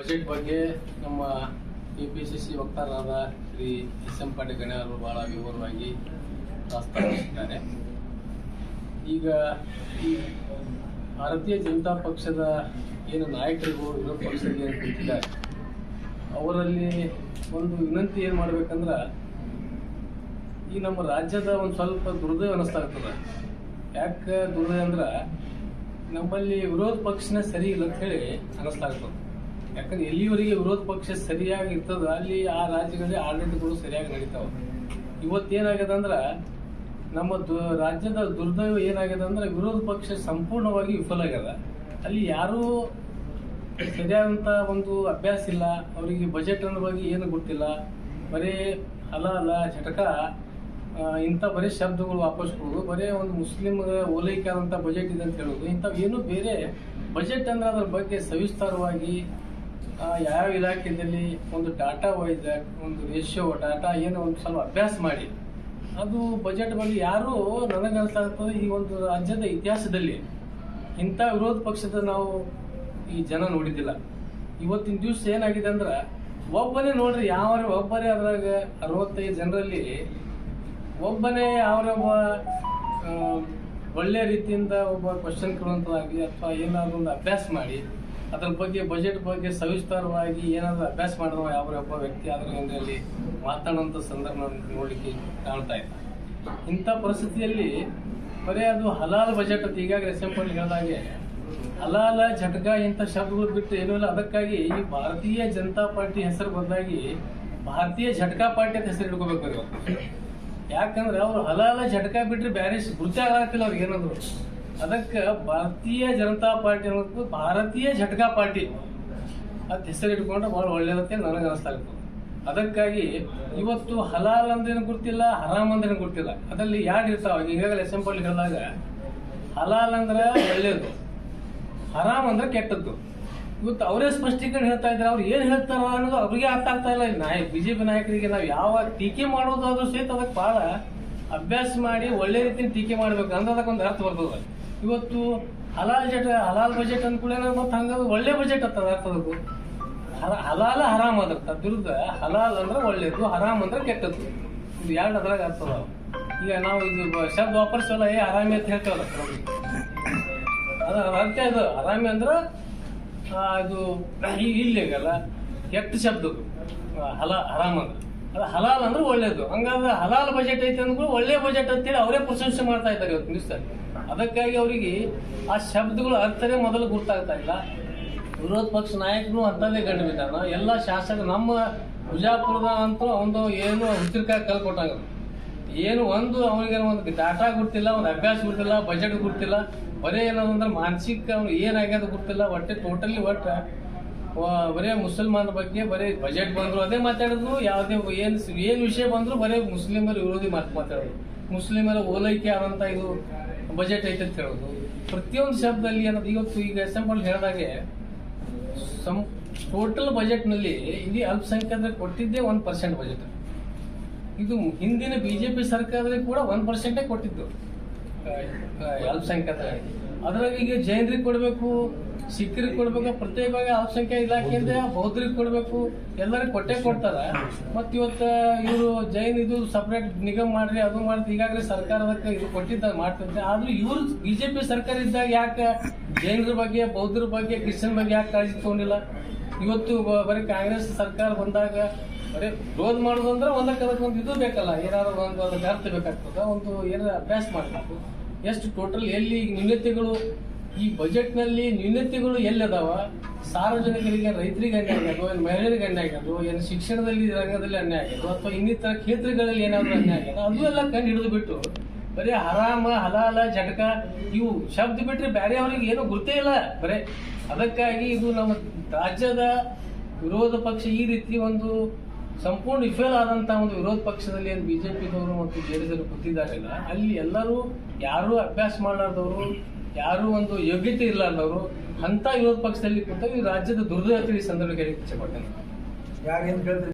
Budget ಬಗ್ಗೆ ನಮ್ಮ KPCC ವಕ್ತಾರರಾದ ಶ್ರೀ ಎಸ್ ಎಂ ಪಾಟೀಲ್ ಅವರು ಬಹಳ ವಿವರವಾಗಿ ಪ್ರಸ್ತಾಪಿಸಿದ್ದಾರೆ. ಈಗ ಈ ಭಾರತೀಯ ಜನತಾ ಪಕ್ಷದ ಏನು ನಾಯಕರುಗಳು, ವಿರೋಧ ಪಕ್ಷದ ಏನು ಕೂತಿದ್ದಾರೆ, ಅವರಲ್ಲಿ ಒಂದು ವಿನಂತಿ ಏನು ಮಾಡ್ಬೇಕಂದ್ರೆ, ಈ ನಮ್ಮ ರಾಜ್ಯದ ಒಂದು ಸ್ವಲ್ಪ ದುರ್ದೈವ ಅನಿಸ್ತಾ ಇರ್ತದೆ ಯಾಕೆ ದುರ್ದೈವ ಅಂದ್ರೆ, ನಮ್ಮಲ್ಲಿ ವಿರೋಧ ಪಕ್ಷನೇ ಸರಿ ಇಲ್ಲ ಅಂತ ಹೇಳಿ ಅನಿಸ್ತಾ ಇರ್ತದೆ ಯಾಕಂದ್ರೆ ಎಲ್ಲಿವರೆಗೆ ವಿರೋಧ ಪಕ್ಷ ಸರಿಯಾಗಿ ಇರ್ತದ ಅಲ್ಲಿ ಆ ರಾಜ್ಯಗಳಲ್ಲಿ ಆಡಳಿತಗಳು ಸರಿಯಾಗಿ ನಡೀತಾವ. ಇವತ್ತೇನಾಗ್ಯದ ಅಂದ್ರ ನಮ್ಮ ರಾಜ್ಯದ ದುರ್ದೈವ ಏನಾಗ್ಯದ ಅಂದ್ರೆ ವಿರೋಧ ಪಕ್ಷ ಸಂಪೂರ್ಣವಾಗಿ ವಿಫಲ ಆಗ್ಯದ. ಅಲ್ಲಿ ಯಾರೂ ಸರಿಯಾದಂಥ ಒಂದು ಅಭ್ಯಾಸ ಇಲ್ಲ, ಅವರಿಗೆ ಬಜೆಟ್ ಅನ್ನೋ ಬಗ್ಗೆ ಏನು ಗೊತ್ತಿಲ್ಲ. ಬರೀ ಹಲ ಅಲ ಝಟಕ ಇಂಥ ಬರೀ ಶಬ್ದಗಳು ವಾಪಸ್ ಕೊಡೋದು, ಬರೀ ಒಂದು ಮುಸ್ಲಿಮ್ ಓಲೈಕೆ ಆದಂಥ ಬಜೆಟ್ ಇದೆ ಅಂತ ಹೇಳೋದು. ಇಂಥವು ಏನು ಬೇರೆ. ಬಜೆಟ್ ಅಂದ್ರೆ ಅದ್ರ ಬಗ್ಗೆ ಸವಿಸ್ತಾರವಾಗಿ ಯಾವ ಇಲಾಖೆಯಲ್ಲಿ ಒಂದು ಡಾಟಾ ವೈಸ್ ಒಂದು ರೇಷಿಯೋ ಡಾಟಾ ಏನು ಒಂದು ಸ್ವಲ್ಪ ಅಭ್ಯಾಸ ಮಾಡಿ. ಅದು ಬಜೆಟ್ ಬಗ್ಗೆ ಯಾರೂ ನನಗನ್ಸ್ತಾ ಇರ್ತದೆ ಈ ಒಂದು ರಾಜ್ಯದ ಇತಿಹಾಸದಲ್ಲಿ. ಇಂಥ ವಿರೋಧ ಪಕ್ಷದ ನಾವು ಈ ಜನ ನೋಡಿದ್ದಿಲ್ಲ. ಇವತ್ತಿನ ದಿವಸ ಏನಾಗಿದೆ ಅಂದ್ರೆ, ಒಬ್ಬನೇ ನೋಡ್ರಿ ಯಾವ ಒಬ್ಬರೇ ಅದ್ರಾಗ ಅರವತ್ತೈದು ಜನರಲ್ಲಿ ಒಬ್ಬನೇ ಅವರೊಬ್ಬ ಒಳ್ಳೆ ರೀತಿಯಿಂದ ಒಬ್ಬ ಕ್ವಶನ್ ಕೇಳುವಂಥದ್ದಾಗಲಿ ಅಥವಾ ಏನಾದ್ರು ಒಂದು ಅಭ್ಯಾಸ ಮಾಡಿ ಅದ್ರ ಬಗ್ಗೆ ಬಜೆಟ್ ಬಗ್ಗೆ ಸವಿಸ್ತಾರವಾಗಿ ಏನಾದ್ರು ಅಭ್ಯಾಸ ಮಾಡಿರುವ ಯಾವ ಒಬ್ಬ ವ್ಯಕ್ತಿ ಅದ್ರ ಏನಲ್ಲಿ ಮಾತಾಡುವಂತ ಸಂದರ್ಭ ನೋಡಲಿಕ್ಕೆ ಕಾಣ್ತಾ ಇದೆ ಇಂಥ ಪರಿಸ್ಥಿತಿಯಲ್ಲಿ ಬರೀ ಅದು ಹಲಾಲ್ ಬಜೆಟ್ ಅಂತ ಈಗಾಗಲೇ ಎಸ್ಎಂಪಲ್ಲಿ ಹೇಳಿದಾಗೆ ಹಲಾಲ ಝಟಕ ಇಂಥ ಶಬ್ದಗಳು ಬಿಟ್ಟು ಏನೂ ಇಲ್ಲ. ಅದಕ್ಕಾಗಿ ಈ ಭಾರತೀಯ ಜನತಾ ಪಾರ್ಟಿ ಹೆಸರು ಬದಲಾಗಿ ಭಾರತೀಯ ಝಟಕಾ ಪಾರ್ಟಿ ಅಂತ ಹೆಸರು ಇಟ್ಕೋಬೇಕು ಯಾಕಂದ್ರೆ ಅವ್ರು ಹಲಾಲ ಝಟಕ ಬಿಟ್ಟರೆ ಬ್ಯಾರೆ ಗುರುತೇ ಅವ್ರಿಗೆ ಏನಾದ್ರು. ಅದಕ್ಕೆ ಭಾರತೀಯ ಜನತಾ ಪಾರ್ಟಿ ಅನ್ನೋದು ಭಾರತೀಯ ಝಟಕಾ ಪಾರ್ಟಿ. ಅದು ಹೆಸರು ಇಟ್ಕೊಂಡ್ರೆ ಬಹಳ ಒಳ್ಳೇದತ್ತೆ ನನಗೆ ಅನಿಸ್ತಾ ಇರ್ತದೆ ಅದಕ್ಕಾಗಿ ಇವತ್ತು ಹಲಾಲ್ ಅಂದ್ರೇನು ಗೊತ್ತಿಲ್ಲ, ಹರಾಮ್ ಅಂದ್ರೇನು ಗೊತ್ತಿಲ್ಲ. ಅದರಲ್ಲಿ ಯಾರು ಇರ್ತಾವ? ಈಗಾಗಲೇ ಎಸ್ಎಂಪಲ್ ಹೇಳಿದಾಗ ಹಲಾಲ್ ಅಂದ್ರೆ ಒಳ್ಳೇದು, ಹರಾಮ್ ಅಂದ್ರೆ ಕೆಟ್ಟದ್ದು. ಇವತ್ತು ಅವರೇ ಸ್ಪಷ್ಟೀಕರಣ ಹೇಳ್ತಾ ಇದ್ದಾರೆ ಅವ್ರು ಏನು ಹೇಳ್ತಾರ ಅನ್ನೋದು ಅವ್ರಿಗೆ ಅರ್ಥ ಆಗ್ತಾ ಇಲ್ಲ. ನಾಯಕ ಪಿ ನಾಯಕರಿಗೆ ನಾವು ಯಾವ ಟೀಕೆ ಮಾಡೋದಾದ್ರೂ ಸಹಿತ ಅದಕ್ಕೆ ಭಾಳ ಅಭ್ಯಾಸ ಮಾಡಿ ಒಳ್ಳೆ ರೀತಿಯಲ್ಲಿ ಟೀಕೆ ಮಾಡ್ಬೇಕು. ಅಂದ್ರೆ ಅದಕ್ಕೊಂದು ಅರ್ಥ ಬರ್ತದ ಇವತ್ತು ಹಲಾಲ್ ಜಟ, ಹಲಾಲ್ ಬಜೆಟ್ ಅಂದ್ಕೂಡ ಮತ್ತೆ ಹಂಗ ಒಳ್ಳೆ ಬಜೆಟ್ ಅತ್ತದ ಅರ್ಥದಕ್ಕೂ ಹಲ- ಹಲಾಲ ಹರಾಮ್ ಅದರ್ಥ ವಿರುದ್ಧ ಹಲಾಲ್ ಅಂದ್ರೆ ಒಳ್ಳೇದು, ಹರಾಮ್ ಅಂದ್ರೆ ಕೆಟ್ಟದ್ದು. ಇದು ಎರಡು ಅದ್ರಾಗ ಅರ್ಥದ ಈಗ ನಾವು ಇದು ಶಬ್ದ ವಾಪರ್ಸಲ್ಲ, ಏ ಹರಾಮಿ ಅಂತ ಹೇಳ್ತೇವಲ್ಲ ಅದು ಅರ್ಥ ಇದು. ಹರಾಮಿ ಅಂದ್ರೆ ಅದು ಇಲ್ಲಿಗಲ್ಲ ಕೆಟ್ಟ ಶಬ್ದ ಹಲ, ಹರಾಮ್ ಅಂದ್ರೆ. ಅದು ಹಲಾಲ್ ಅಂದ್ರೆ ಒಳ್ಳೇದು. ಹಂಗಾದ್ರೆ ಹಲಾಲ್ ಬಜೆಟ್ ಐತೆ ಅಂದ್ರೆ ಒಳ್ಳೆ ಬಜೆಟ್ ಅಂತೇಳಿ ಅವರೇ ಪ್ರಶಂಸೆ ಮಾಡ್ತಾ ಇದ್ದಾರೆ ಇವತ್ತು ದಿವಸ ಅದಕ್ಕಾಗಿ ಅವರಿಗೆ ಆ ಶಬ್ದಗಳು ಅರ್ಥನೇ ಮೊದಲು ಗೊತ್ತಾಗ್ತಾ ಇಲ್ಲ. ವಿರೋಧ ಪಕ್ಷ ನಾಯಕರು ಅಂತದೇ ಕಂಡು ಎಲ್ಲ ಶಾಸಕರು ನಮ್ಮ ಬಿಜಾಪುರದ ಅಂತೂ ಒಂದು ಏನು ಹುಚ್ಚಿರ್ಕಾಯಿ ಕಲ್ಕೊಟ್ಟಂಗ ಏನು ಒಂದು ಅವನಿಗೆ ಒಂದು ಡಾಟಾ ಗೊತ್ತಿಲ್ಲ ಒಂದು ಅಭ್ಯಾಸ ಗೊತ್ತಿಲ್ಲ ಬಜೆಟ್ ಗೊತ್ತಿಲ್ಲ ಬರೀ ಏನದು ಅಂದ್ರೆ ಮಾನಸಿಕ ಅವ್ನು ಏನಾಗ್ಯದ ಗೊತ್ತಿಲ್ಲ ಒಟ್ಟೆ ಟೋಟಲಿ ಒಟ್ಟ ಬರೇ ಮುಸಲ್ಮಾನರ ಬಗ್ಗೆ ಬರೀ ಬಜೆಟ್ ಬಂದ್ರು ಅದೇ ಮಾತಾಡಿದ್ರು, ಯಾವುದೇ ಏನು ಏನು ವಿಷಯ ಬಂದ್ರು ಬರೀ ಮುಸ್ಲಿಮರ ವಿರೋಧಿ ಮಾತು ಮಾತಾಡೋದು ಮುಸ್ಲಿಮರ ಓಲೈಕೆ ಆದಂತ ಇದು ಬಜೆಟ್ ಐತೆ ಅಂತ ಹೇಳೋದು. ಪ್ರತಿಯೊಂದು ಶಬ್ದದಲ್ಲಿ ಅನ್ನೋದು ಇವತ್ತು ಈಗ ಎಕ್ಸಾಂಪಲ್ ಹೇಳಿದಾಗೆ ಸಂ ಟೋಟಲ್ ಬಜೆಟ್ನಲ್ಲಿ ಇಲ್ಲಿ ಅಲ್ಪಸಂಖ್ಯಾತರಿಗೆ ಕೊಟ್ಟಿದ್ದೇ ಒಂದು ಪರ್ಸೆಂಟ್ ಬಜೆಟ್. ಇದು ಹಿಂದಿನ ಬಿಜೆಪಿ ಸರ್ಕಾರದಲ್ಲಿ ಕೂಡ ಒನ್ ಪರ್ಸೆಂಟೇ ಕೊಟ್ಟಿದ್ದು. ಅಲ್ಪಸಂಖ್ಯಾತರಿಗೆ. ಅದ್ರಾಗ ಈಗ ಜೈನರಿಗೆ ಕೊಡಬೇಕು ಸಿಖ್ರಿಗೆ ಕೊಡ್ಬೇಕು, ಪ್ರತ್ಯೇಕವಾಗಿ ಅಲ್ಪಸಂಖ್ಯಾ ಇಲಾಖೆಯಿಂದ ಬೌದ್ಧರಿಗೆ ಕೊಡಬೇಕು ಎಲ್ಲರಿಗೆ ಕೊಟ್ಟೆ ಕೊಡ್ತಾರೆ. ಮತ್ತು ಇವತ್ತು ಇವರು ಜೈನ್ ಇದು ಸಪ್ರೇಟ್ ನಿಗಮ ಮಾಡ್ರಿ, ಅದು ಮಾಡ್ರಿ, ಈಗಾಗಲೇ ಸರ್ಕಾರ ಅದಕ್ಕೆ ಇದು ಕೊಟ್ಟಿದ್ದ, ಮಾಡ್ತಿದ್ದೆ. ಆದ್ರೂ ಇವರು ಬಿಜೆಪಿ ಸರ್ಕಾರ ಇದ್ದಾಗ ಯಾಕೆ ಜೈನರ ಬಗ್ಗೆ, ಬೌದ್ಧರ ಬಗ್ಗೆ, ಕ್ರಿಶ್ಚಿಯನ್ ಬಗ್ಗೆ ಯಾಕೆ ಕಾಳಜಿ ತಗೊಂಡಿಲ್ಲ? ಇವತ್ತು ಬರೀ ಕಾಂಗ್ರೆಸ್ ಸರ್ಕಾರ ಬಂದಾಗ ಬರೀ ವಿರೋಧ ಮಾಡೋದಂದ್ರೆ ಒಂದಕ್ಕೆ ಅದಕ್ಕೆ ಒಂದು ಇದು ಬೇಕಲ್ಲ, ಏನಾದ್ರು ಒಂದು ಅದಕ್ಕೆ ಅರ್ಥ ಬೇಕಾಗ್ತದ, ಒಂದು ಏನಾದ್ರು ಅಭ್ಯಾಸ ಮಾಡಬೇಕು. ಎಷ್ಟು ಟೋಟಲ್ ಎಲ್ಲಿ ನ್ಯೂನತೆಗಳು? ಈ ಬಜೆಟ್ನಲ್ಲಿ ನ್ಯೂನತೆಗಳು ಎಲ್ಲಿದಾವ? ಸಾರ್ವಜನಿಕರಿಗೆ, ರೈತರಿಗೆ ಅನ್ಯಾಯ ಆಗೋದು ಏನು ಮಹಿಳೆಯರಿಗೆ ಅನ್ಯಾಯ ಆಗೋದು ಏನು ಶಿಕ್ಷಣದಲ್ಲಿ, ರಂಗದಲ್ಲಿ ಅನ್ಯಾಯ ಆಗೋದು ಅಥವಾ ಇನ್ನಿತರ ಕ್ಷೇತ್ರಗಳಲ್ಲಿ ಏನಾದರೂ ಅನ್ಯಾಯ ಆಗ್ಯದ, ಅದು ಎಲ್ಲ ಕಂಡು ಹಿಡಿದು ಬಿಟ್ಟು ಬರೀ ಆರಾಮ, ಹಲಾಲ, ಜಟಕ, ಇವು ಶಬ್ದ ಬಿಟ್ಟರೆ ಬೇರೆ ಅವ್ರಿಗೆ ಏನೂ ಗೊತ್ತೇ ಇಲ್ಲ ಬರೇ. ಅದಕ್ಕಾಗಿ ಇದು ನಮ್ಮ ರಾಜ್ಯದ ವಿರೋಧ ಪಕ್ಷ ಈ ರೀತಿ ಒಂದು ಸಂಪೂರ್ಣ ವಿಫಲ ಆದಂತಹ ಒಂದು ವಿರೋಧ ಪಕ್ಷದಲ್ಲಿ ಏನು ಬಿಜೆಪಿದವರು ಮತ್ತು ಜೆಡಿಎಸ್ ಕೂತಿದ್ದಾರಲ್ಲ ಅಲ್ಲಿ ಎಲ್ಲರೂ ಯಾರು ಅಭ್ಯಾಸ ಮಾಡಲಾರ್ದವರು, ಯಾರು ಒಂದು ಯೋಗ್ಯತೆ ಇರಲಾರ್ದವರು ಅಂತ ವಿರೋಧ ಪಕ್ಷದಲ್ಲಿ ಕೂತಾಗ ಈ ರಾಜ್ಯದ ದುರ್ದೈವತೆ ಈ ಸಂದರ್ಭ ಹೇಳಿಕ್ಕೆ ಇಚ್ಛೆ ಪಡ್ತೇನೆ. ಯಾರೇನು ಕೇಳ್ತಾರೆ